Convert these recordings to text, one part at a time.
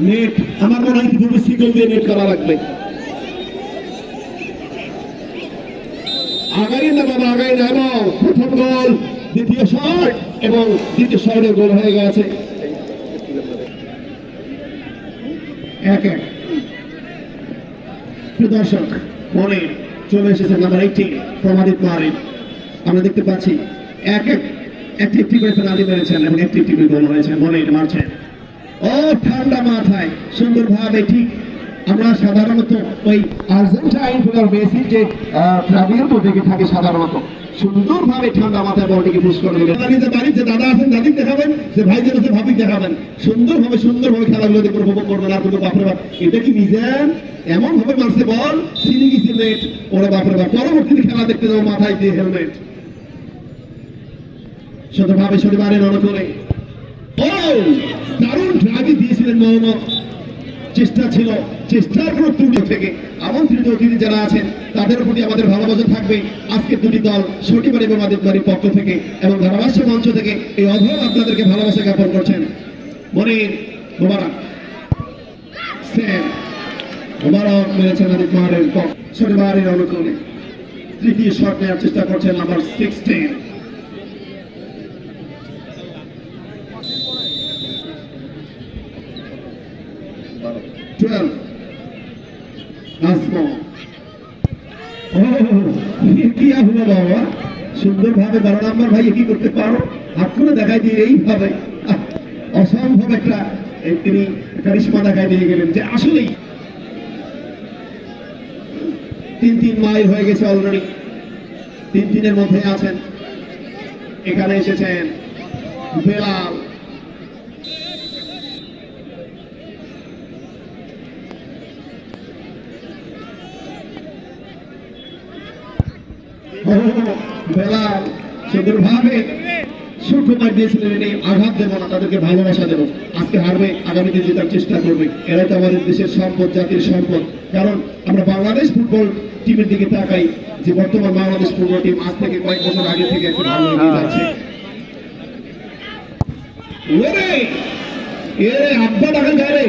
Net, আমার মনে হয় দুটো সিকল দিয়ে নেট করা লাগবে। আগাই না বাবা, আগাই না এবং প্রথম গোল, দ্বিতীয় শট এবং দ্বিতীয় শটের গোল হয়ে গেছে। এক এক। দর্শক, মনে চলে এসেছে নাম্বার এইটিন প্রমাদিত মারিন আমরা দেখতে পাচ্ছি এক এক। একটি একটি করে পেনাল্টি মেরেছেন এবং একটি একটি গোল হয়েছে মনে মারছেন ও, ঠান্ডা মাথায়। সুন্দরভাবে ঠিক আমরা সাধারণত ওই আর্জেন্টাইন প্লেয়ার মেসির যে ট্রাভিয়ার তো দেখে সাধারণত, সুন্দরভাবে ঠান্ডা মাথায় বলটিকে পুশ করে দিলেন। যে বাড়ির যে দাদা আছেন, দাদিক দেখাবেন, যে ভাই যে আছে ভাবিক দেখাবেন। সুন্দরভাবে সুন্দরভাবে খেলাগুলো দেখে উপভোগ করবেন আর কোনো বাপরে বাপ। এটা কি মিজান? এমন ভাবে মারছে বল সিনি গেছে নেট ওরে বাপরে বাপ, পরবর্তীতে খেলা দেখতে যাব মাথায় দিয়ে হেলমেট। শতভাবে শনিবারে রণ করে ও দারুণ ড্রাগি দিয়েছিলেন মোহাম্মদ চেষ্টা ছিল, চেষ্টার কোনো ত্রুটি থেকে। আমন্ত্রিত অতিথি যারা আছেন, তাদের প্রতি আমাদের ভালোবাসা থাকবে। আজকের দুটি দল, শনিবার এবং আদিতবাড়ির পক্ষ থেকে এবং ধারাভাষ্য মঞ্চ থেকে এই অধম আপনাদেরকে ভালোবাসা জ্ঞাপন করছেন। মনির মোবারক। মোবারক মেরেছেন আদিত পাহাড়ের শনিবারের অনুকূলে তৃতীয় শট নেওয়ার চেষ্টা করছেন নাম্বার সিক্সটিন Oh, অসম্ভব একটা তিনি কারিশমা দেখায় দিয়ে গেলেন যে আসলেই। তিন তিন মাইল হয়ে গেছে অলরেডি তিন তিনের মধ্যে আছেন। এখানে এসেছেন। বেলাল। বেলাল সুন্দরভাবে সুকুমার দিয়েছিলেন এনে আঘাত দেবো না তাদেরকে ভালোবাসা দেবো। আজকে হারবে আগামীতে জেতার চেষ্টা করবে। এরাই তো আমাদের দেশের সম্পদ জাতির সম্পদ। কারণ আমরা বাংলাদেশ ফুটবল টিমের দিকে তাকাই যে বর্তমান বাংলাদেশ ফুটবল টিম আজ থেকে কয়েক বছর আগে থেকে একটু ভালো এগিয়ে যাচ্ছে। ওরে! এরে আব্বা দেখান যায়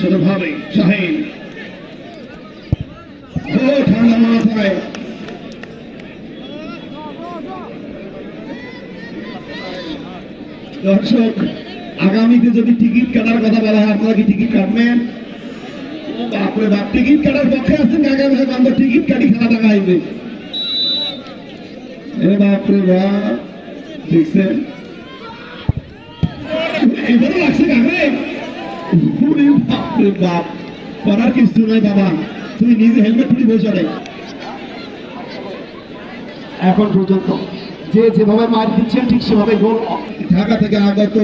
সুন্দরভাবে শাহিন। ঠান্ডা মাথায় দর্শক, আগামীতে যদি টিকিট কাটার কথা বলা হয়, আপনারা কি টিকিট কাটবেন? বাপরে বাপ, টিকিট কাটার পক্ষে আছেন আগামী আমরা টিকিট কাটি খেলা দেখা আইবে। এ বাপরে বাপ, দেখছেন? এবারে লাগছে কাকে বাপ করার কিছু নাই বাবা। তুই নিজে হেলমেট পরে বসে রে এখন পর্যন্ত যে যেভাবে মার দিচ্ছেন ঠিক সেভাবে গোল ঢাকা থেকে আগত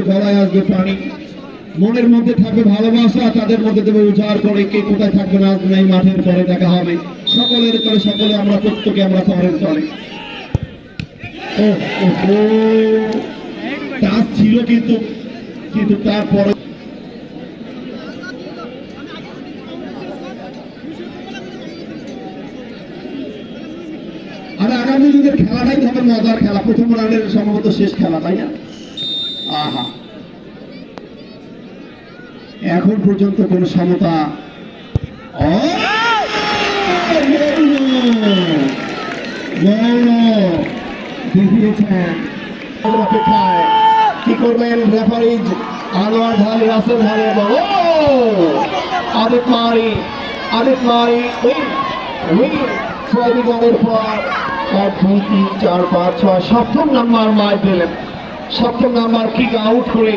আসবে পানি। মনের মধ্যে থাকবে ভালোবাসা তাদের মধ্যে দেবে উজাড় করে। কে কোথায় থাকবে না আসবে এই মাঠের পরে দেখা হবে। সকলের তলে সকলে আমরা প্রত্যেকে আমরা পরের তলে ও ও ছিল কিন্তু কিন্তু তারপরে আর আগামী দিনের খেলাটাই হবে মজার খেলা। প্রথম রাউন্ডের সম্ভবত শেষ খেলা, তাই না? আহা। এখন পর্যন্ত কোন সমতা কি করবেন রেফারিজ আনোয়ার ঢালি রাসেল এবং আদিত মারি আদিত মারি উইন উইন বিগণের পর এক, দুই, তিন, চার, পাঁচ, ছয় সপ্তম নাম্বার মার দিলেন। সপ্তম নাম্বার কিক আউট করে